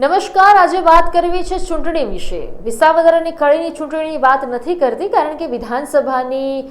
નમસ્કાર, આજે વાત કરવી છે ચૂંટણી વિશે. વિસાવદર અને કળીની ચૂંટણીની વાત નથી કરતી કારણ કે વિધાનસભાની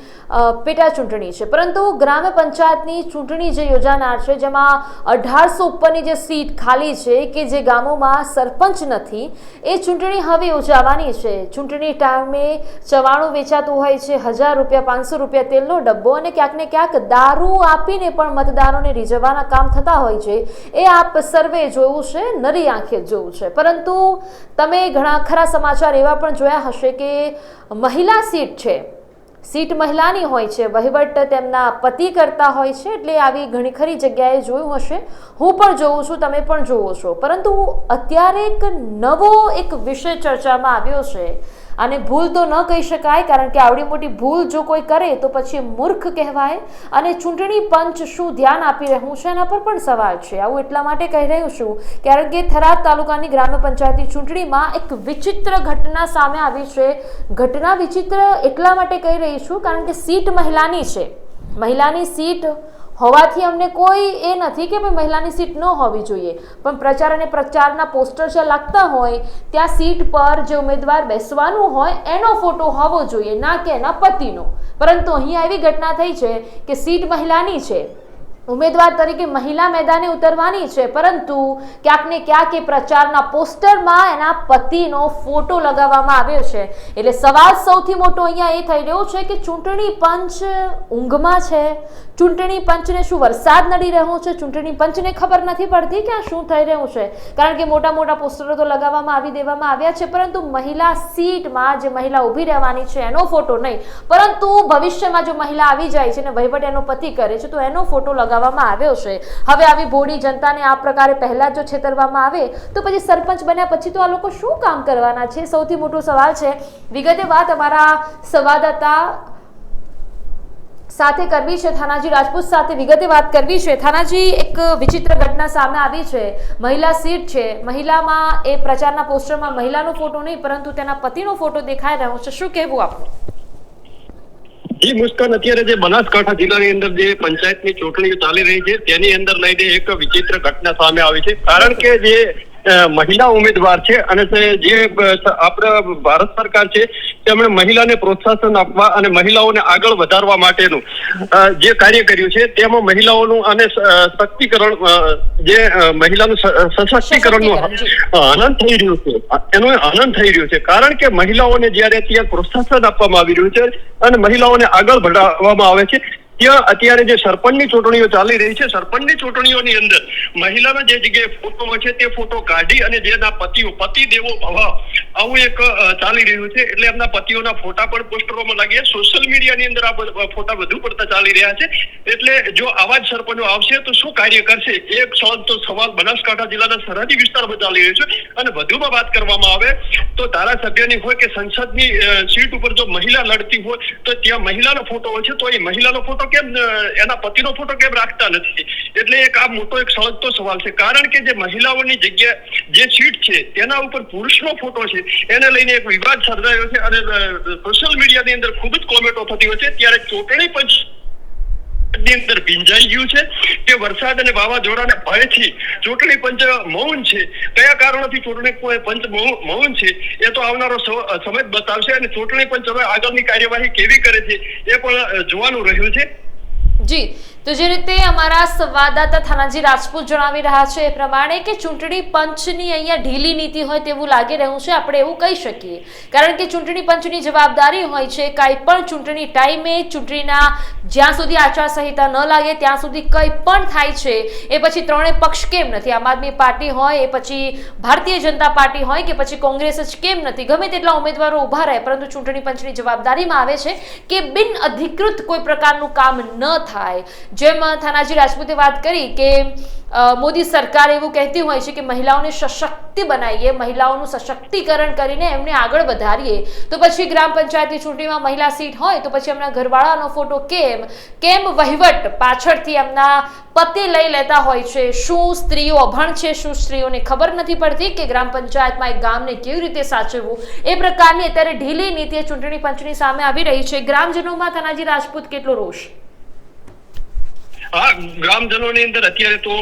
પેટા ચૂંટણી છે. પરંતુ ગ્રામ પંચાયતની ચૂંટણી જે યોજાનાર છે, જેમાં અઢારસો ઉપરની જે સીટ ખાલી છે કે જે ગામોમાં સરપંચ નથી, એ ચૂંટણી હવે યોજાવાની છે. ચૂંટણી ટાઈમે ચવાણું વેચાતું હોય છે, હજાર રૂપિયા, પાંચસો રૂપિયા તેલનો ડબ્બો અને ક્યાંક ને ક્યાંક દારૂ આપીને પણ મતદારોને રીઝવવાના કામ થતા હોય છે. એ આપ સર્વે જોયું છે, નરી આંખે જોયું છે. પરંતુ તમે ઘણા ખરા સમાચાર એવા પણ જોયા હશે કે મહિલા સીટ છે. સીટ મહિલાની હોય છે. વહીવટ તેમના પતિ કરતા હોય છે એટલે આવી ઘણી ખરી જગ્યાએ જોયું હશે. હું પણ જોઉં છું, તમે પણ જોવો છો. પરંતુ અત્યારે એક નવો એક વિષય ચર્ચામાં આવ્યો છે. અને ભૂલ તો ન કહી શકાય, કારણ કે આવડી મોટી ભૂલ જો કોઈ કરે તો પછી મૂર્ખ કહેવાય અને ચૂંટણી પંચ શું ધ્યાન આપી રહ્યું છે એના પર પણ સવાલ છે. આવું એટલા માટે કહી રહ્યું છું, કારણ કે થરાદ તાલુકાની ગ્રામ પંચાયતની ચૂંટણીમાં એક વિચિત્ર ઘટના સામે આવી છે. ઘટના વિચિત્ર એટલા માટે કહી રહી છું કારણ કે સીટ મહિલાની છે. મહિલાની સીટ હોવાથી અમને કોઈ એ નથી કે ભાઈ મહિલાની સીટ ન હોવી જોઈએ. પણ પ્રચાર અને પ્રચારના પોસ્ટર જે લાગતા હોય, ત્યાં સીટ પર જે ઉમેદવાર બેસવાનું હોય, એનો ફોટો હોવો જોઈએ, ના કે એના પતિનો. પરંતુ અહીં એવી ઘટના થઈ છે કે સીટ મહિલાની છે. ઉમેદવાર તરીકે મહિલા મેદાને ઉતરવાની છે, પરંતુ ક્યાંક ને ક્યાંક એ પ્રચારના પોસ્ટરમાં એના પતિનો ફોટો લગાવવામાં આવ્યો છે. એટલે સવાલ સૌથી મોટો અહીંયા એ થઈ રહ્યો છે કે ચૂંટણી પંચ ઊંઘમાં છે? ચૂંટણી પંચને શું વરસાદ નડી રહ્યો છે? ચૂંટણી પંચને ખબર નથી પડતી કે આ શું થઈ રહ્યું છે? કારણ કે મોટા મોટા પોસ્ટરો તો લગાવવામાં આવી દેવામાં આવ્યા છે, પરંતુ મહિલા સીટમાં જે મહિલા ઊભી રહેવાની છે, એનો ફોટો નહીં. પરંતુ ભવિષ્યમાં જો મહિલા આવી જાય છે અને વહીવટ એનો પતિ કરે છે, તો એનો ફોટો લગાવવામાં આવ્યો છે. હવે આવી ભોળી જનતાને આ પ્રકારે પહેલા જો છેતરવામાં આવે, તો પછી સરપંચ બન્યા પછી તો આ લોકો શું કામ કરવાના છે? સૌથી મોટો સવાલ છે. વિગતે વાત અમારા સંવાદદાતા સાથે કરવી છે, થાનાજી રાજપૂત સાથે વિગતે વાત કરવી છે. થાનાજી, એક વિચિત્ર ઘટના સામે આવી છે. મહિલા સીટ છે. મહિલામાં એ પ્રચારના પોસ્ટરમાં મહિલાનો ફોટો નહીં, પરંતુ તેના પતિનો ફોટો દેખાઈ રહ્યો છે. શું કહેવું આપનું? જી મુસ્કાન, અત્યારે જે બનાસકાંઠા જિલ્લાની અંદર જે પંચાયતની ચૂંટણીઓ ચાલી રહી છે, તેની અંદર લઈને એક વિચિત્ર ઘટના સામે આવી છે. કારણ કે જે મહિલા ઉમેદવાર છે અને જે આપણા ભારત સરકાર છે તેમણે મહિલાને પ્રોત્સાહન આપવા અને મહિલાઓને આગળ વધારવા માટેનું જે કાર્ય કર્યું છે તેમાં મહિલાઓનું અને સશક્તિકરણ શક્તિકરણ જે મહિલાનું સશક્તિકરણનું સશક્તિકરણ, આનંદ થઈ રહ્યું છે. એનો આનંદ થઈ રહ્યો છે. કારણ કે મહિલાઓને જ્યારે ત્યાં પ્રોત્સાહન આપવામાં આવી રહ્યું છે અને મહિલાઓને આગળ વધારવામાં આવે છે ત્યાં અત્યારે જે સરપંચની ચૂંટણીઓ ચાલી રહી છે, સરપંચની ચૂંટણીઓની અંદર મહિલાના જે જગ્યાએ ફોટો હોય છે તે ફોટો કાઢી અને જેના પતિઓ પતિ દેવો ભવ, આવું એક ચાલી રહ્યું છે. એટલે એમના પતિઓના ફોટા પણ પોસ્ટરોમાં લાગ્યા. સોશિયલ મીડિયાની અંદર આ ફોટા વધુ પડતા ચાલી રહ્યા છે. એટલે જો આવા જ સરપંચો આવશે તો શું કાર્ય કરશે? એક સવાલ તો સવાલ બનાસકાંઠા જિલ્લાના સરહદી વિસ્તારમાં ચાલી રહ્યો છે. અને વધુમાં વાત કરવામાં આવે તો ધારાસભ્યની હોય કે સંસદની સીટ ઉપર જો મહિલા લડતી હોય તો ત્યાં મહિલાનો ફોટો હોય છે. તો એ મહિલાનો ફોટો કેમ એના પતિનો ફોટો કેમ રાખતા નથી? એટલે એક આ મોટો એક સળગતો સવાલ છે. કારણ કે જે મહિલાઓની જગ્યા, જે સીટ છે, તેના ઉપર પુરુષનો ફોટો છે. એને લઈને એક વિવાદ સર્જાયો છે અને સોશિયલ મીડિયાની અંદર ખૂબ જ કોમેન્ટો થતી હોય છે. ત્યારે ચૂંટણી પંચ ની અંદર ભીંજાઈ ગયું છે કે વરસાદ અને વાવાઝોડાને ભયથી ચૂંટણી પંચ મૌન છે. કયા કારણોથી ચૂંટણી પંચ મૌન છે એ તો આવનારો સમય બતાવશે અને ચૂંટણી પંચ હવે આગળની કાર્યવાહી કેવી કરે છે એ પણ જોવાનું રહ્યું છે. જી. તો જે રીતે અમારા સંવાદદાતા થાનાજી રાજપૂત જણાવી રહ્યા છે એ પ્રમાણે કે ચૂંટણી પંચની અહીંયા ઢીલી નીતિ હોય તેવું લાગી રહ્યું છે, આપણે એવું કહી શકીએ. કારણ કે ચૂંટણી પંચની જવાબદારી હોય છે, કાંઈ પણ ચૂંટણી ટાઈમે ચૂંટણીના જ્યાં સુધી આચારસંહિતા ન લાગે, ત્યાં સુધી કંઈ પણ થાય છે, એ પછી ત્રણેય પક્ષ કેમ નથી? આમ આદમી પાર્ટી હોય, એ પછી ભારતીય જનતા પાર્ટી હોય કે પછી કોંગ્રેસ જ કેમ નથી? ગમે તેટલા ઉમેદવારો ઊભા રહે, પરંતુ ચૂંટણી પંચની જવાબદારીમાં આવે છે કે બિન અધિકૃત કોઈ પ્રકારનું કામ ન થાય. જેમ થાનાજી રાજપૂતે વાત કરી કે મોદી સરકાર એવું કહેતી હોય છે કે મહિલાઓને સશક્તિ બનાવીએ, મહિલાઓનું સશક્તિકરણ કરીને એમને આગળ વધારીએ. તો પછી ગ્રામ પંચાયતની ચૂંટણીમાં મહિલા સીટ હોય તો પછી એમના ઘરવાળાનો ફોટો કેમ? કેમ વહીવટ પાછળથી એમના પતિ લઈ લેતા હોય છે? શું સ્ત્રીઓ અભણ છે? શું સ્ત્રીઓને ખબર નથી પડતી કે ગ્રામ પંચાયતમાં એક ગામને કેવી રીતે સાચવવું? એ પ્રકારની અત્યારે ઢીલી નીતિએ ચૂંટણી પંચની સામે આવી રહી છે. ગ્રામજનોમાં થનાજી રાજપૂત કેટલો રોષ? હા, ગ્રામજનોની અંદર અત્યારે તો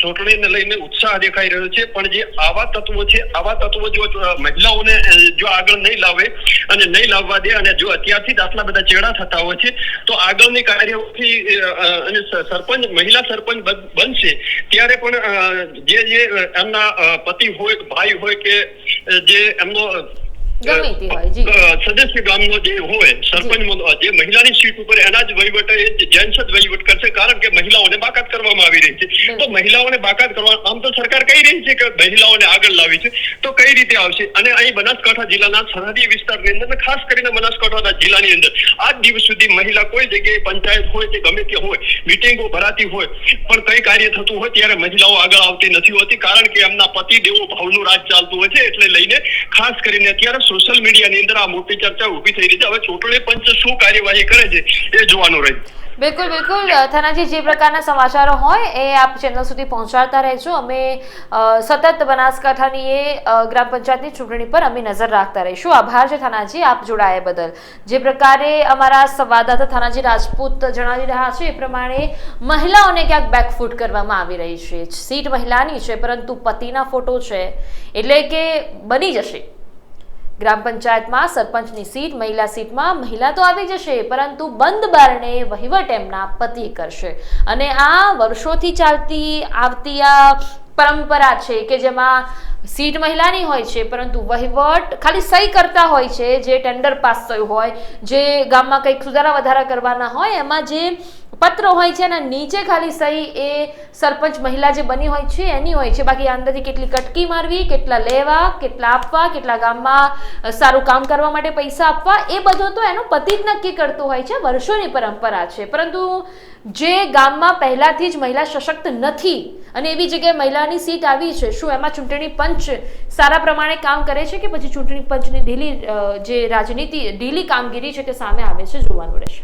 ચૂંટણીને લઈને ઉત્સાહ દેખાઈ રહ્યો છે, પણ જે આવા તત્વો છે, આવા તત્વો જો મહિલાઓને જો આગળ નહીં લાવે અને નહીં લાવવા દે અને જો અત્યારથી જ આટલા બધા ચેડા થતા હોય છે, તો આગળની કાર્યવાહી અને સરપંચ, મહિલા સરપંચ બનશે, ત્યારે પણ જે જે એમના પતિ હોય, ભાઈ હોય કે, જે એમનો ગમે તે હોય, જી. સદસ્ય ગામનો જે હોય સરપંચ જે મહિલાની સીટ ઉપર એના જ વહીવટ એ જેન્ટ્સ જ વહીવટ કરશે કારણ કે મહિલાઓને બાકાત કરવામાં આવી રહી છે. તો મહિલાઓને બાકાત કરવા આમ તો સરકાર કહી રહી છે કે મહિલાઓને આગળ લાવી છે. તો કઈ રીતે આવશે? અને અહીં બનાસકાંઠા જિલ્લાના સરહદી વિસ્તારની અંદર ખાસ કરીને બનાસકાંઠાના જિલ્લાની અંદર આજ દિવસ સુધી મહિલા કોઈ જગ્યાએ પંચાયત હોય કે ગમે તે હોય મિટિંગો ભરાતી હોય પણ કઈ કાર્ય થતું હોય ત્યારે મહિલાઓ આગળ આવતી નથી હોતી કારણ કે એમના પતિ દેવો ભાવનું રાજ ચાલતું હોય છે એટલે લઈને ખાસ કરીને અત્યારે સોશિયલ મીડિયાની અંદર આ મોટી ચર્ચા ઊભી થઈ રહી છે. હવે ચૂંટણી પંચ શું કાર્યવાહી કરે છે એ જોવાનું રહ્યું બિલકુલ બિલકુલ. થનાજી, જે પ્રકારના સમાચારો હોય એ આપ ચેનલ સુધી પહોંચાડતા રહેજો. અમે સતત બનાસકાંઠાની એ ગ્રામ પંચાયતની ચૂંટણી પર અમે નજર રાખતા રહીશું. આભાર છે થાનાજી, આપ જોડાયા બદલ. જે પ્રકારે અમારા સંવાદદાતા થાનાજી રાજપૂત જણાવી રહ્યા છે, એ પ્રમાણે મહિલાઓને ક્યાંક બેકફૂટ કરવામાં આવી રહી છે. સીટ મહિલાની છે, પરંતુ પતિના ફોટો છે. એટલે કે બની જશે. ગ્રામ પંચાયતમાં સરપંચની સીટ, મહિલા સીટમાં મહિલા તો આવી જશે, પરંતુ બંધ બારણે વહીવટ એમના પતિ કરશે. અને આ વર્ષોથી ચાલતી, આવતી આ પરંપરા છે કે જેમાં સીટ મહિલાની હોય છે, પરંતુ વહીવટ ખાલી સહી કરતા હોય છે, જે ટેન્ડર પાસ થયું હોય, જે ગામમાં કંઈક સુધારા વધારા કરવાના હોય, એમાં જે પત્ર હોય છે અને નીચે ખાલી સહી એ સરપંચ મહિલા જે બની હોય છે, એની હોય છે. બાકી અંદરથી કેટલી કટકી મારવી, કેટલા લેવા, કેટલા આપવા, કેટલા ગામમાં સારું કામ કરવા માટે પૈસા આપવા, એ બધું તો એનો પતિ જ નક્કી કરતો હોય છે, વર્ષોની પરંપરા છે. પરંતુ જે ગામમાં પહેલાથી જ મહિલા સશક્ત નથી અને એવી જગ્યાએ મહિલાની સીટ આવી છે, શું એમાં ચૂંટણી પંચ સારા પ્રમાણે કામ કરે છે કે પછી ચૂંટણી પંચની ઢીલી જે રાજનીતિ, ઢીલી કામગીરી છે તે સામે આવે છે, જોવાનું રહેશે?